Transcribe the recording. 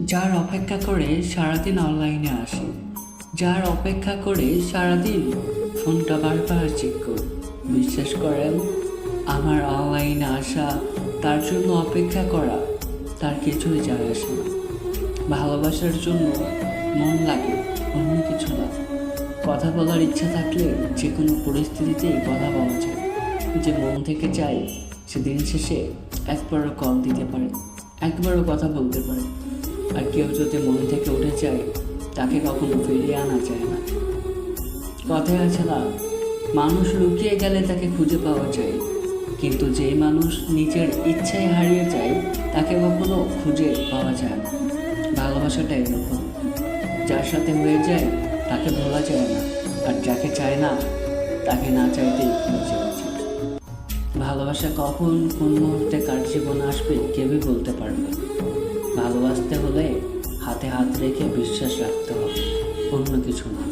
যার অপেক্ষা করে সারাদিন অনলাইনে আসে। যার অপেক্ষা করে সারাদিন ফোনটা বারবার চেক করি। বিশ্বাস করেন, আমার অনলাইনে আসা, তার জন্য অপেক্ষা করা, তার কিছুই যায় আসে না। ভালোবাসার জন্য মন লাগে অন্য কিছু না। কথা বলার ইচ্ছা থাকলে যে কোনো পরিস্থিতিতেই কথা বলা যায়। যে মন থেকে চাই সে দিন শেষে একবারও কল দিতে পারে, একবারও কথা বলতে পারে। আর কেউ যদি মন থেকে উঠে যায়, তাকে কখনো ফিরিয়ে আনা যায় না। কথায় আছে না, মানুষ লুকিয়ে গেলে তাকে খুঁজে পাওয়া যায়। কিন্তু যে মানুষ নিজের ইচ্ছায় হারিয়ে যায়, তাকে কখনো খুঁজে পাওয়া যায় না। ভালোবাসাটা এরকম। যার সাথে হয়ে যায়, তাকে ভোলা যায় না। আর যাকে চায় না, তাকে না যাওয়া উচিত ভালোবাসা কখন, কোন মুহূর্তে কার জীবনে আসবে, কেউই বলতে পারবে। ভালোবাসতে হলে হাতে হাত রেখে বিশ্বাস রাখতে হবে অন্য কিছু না।